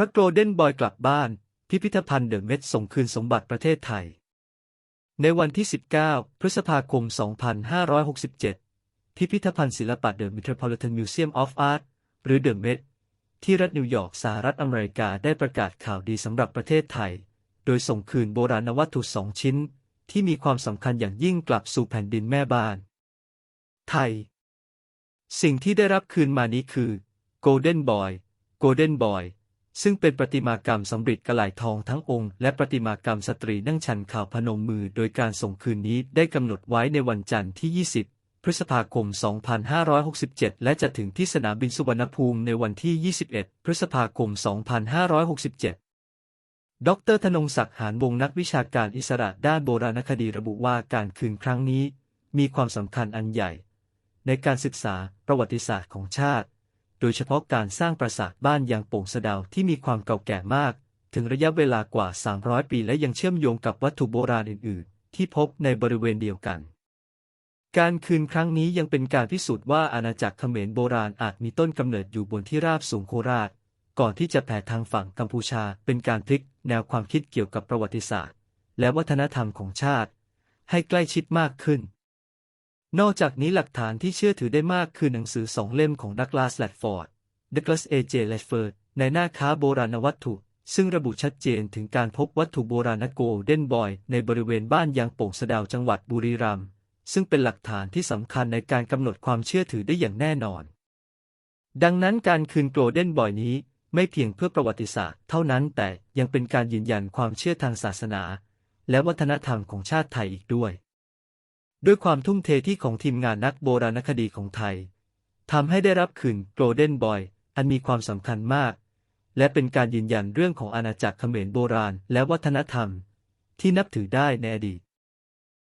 ระโกลเด้นบอยกลับบ้าน พิพิธภัณฑ์เดอะเม็ดส่งคืนสมบัติประเทศไทย ในวันที่ 19 พฤษภาคม 2567 พิพิธภัณฑ์ศิลปะ The Metropolitan Museum of Art หรือ The Met ที่รัฐนิวยอร์กสหรัฐอเมริกาได้ประกาศข่าวดีสำหรับประเทศไทย โดยส่งคืนโบราณวัตถุสองชิ้น ที่มีความสำคัญอย่างยิ่งกลับสู่แผ่นดินแม่บ้าน ไทย สิ่งที่ได้รับคืนมานี้คือ Golden Boy Golden Boy ซึ่งเป็นประติมากรรมสำริดกระไหลทองทั้งองค์ และประติมากรรมสตรีนั่งชันข่าวพนมมือโดยการส่งคืนนี้ได้กำหนดไว้ในวันจันทร์ที่ 20พฤษภาคม 2567 และจะถึงที่สนามบินสุวรรณภูมิในวันที่ 21 พฤษภาคม 2567 ดรธนงศักดิ์หานวงนักวิชาการอิสระด้านโบราณคดีระบุว่าการคืนครั้งนี้ มีความสำคัญอันใหญ่ ในการศึกษาประวัติศาสตร์ของชาติ โดยเฉพาะการสร้างปราสาทบ้านยางโป่งสะดาวที่มีความเก่าแก่มาก ถึงระยะเวลากว่า 300 ปีและยังเชื่อมโยงกับวัตถุโบราณอื่น ๆ ที่พบในบริเวณเดียวกัน การคืนครั้งนี้ยังเป็นการพิสูจน์ว่าอาณาจักรเขมรโบราณอาจมีต้นกำเนิดอยู่บนที่ราบสูงโคราช ก่อนที่จะแผ่ทางฝั่งกัมพูชาเป็นการพลิกแนวความคิดเกี่ยวกับประวัติศาสตร์ และวัฒนธรรมของชาติ ให้ใกล้ชิดมากขึ้น นอกจากนี้หลักฐานที่เชื่อถือได้มากคือหนังสือสองเล่มของดักลาสแลดฟอร์ดดักลาสเอเจแลดเฟิร์ดในหน้าค้าโบราณวัตถุ ซึ่งระบุชัดเจนถึงการพบวัตถุโบราณโกลเด้นบอย ในบริเวณบ้านยางโป่งสะดาวจังหวัดบุรีรัมย์ซึ่งเป็นหลักฐานที่สำคัญในการกำหนดความเชื่อถือได้อย่างแน่นอน ดังนั้นการคืนโกลเด้นบอยนี้ไม่เพียงเพื่อประวัติศาสตร์เท่านั้นแต่ยังเป็นการยืนยันความเชื่อทางศาสนา และวัฒนธรรมของชาติไทยอีกด้วย ด้วยความทุ่มเทที่ของทีมงานนักโบราณคดีของไทยทำให้ได้รับคืนโกลเด้นบอยอันมีความสำคัญมาก และเป็นการยืนยันเรื่องของอาณาจักรเขมรโบราณและวัฒนธรรม ที่นับถือได้ในอดีต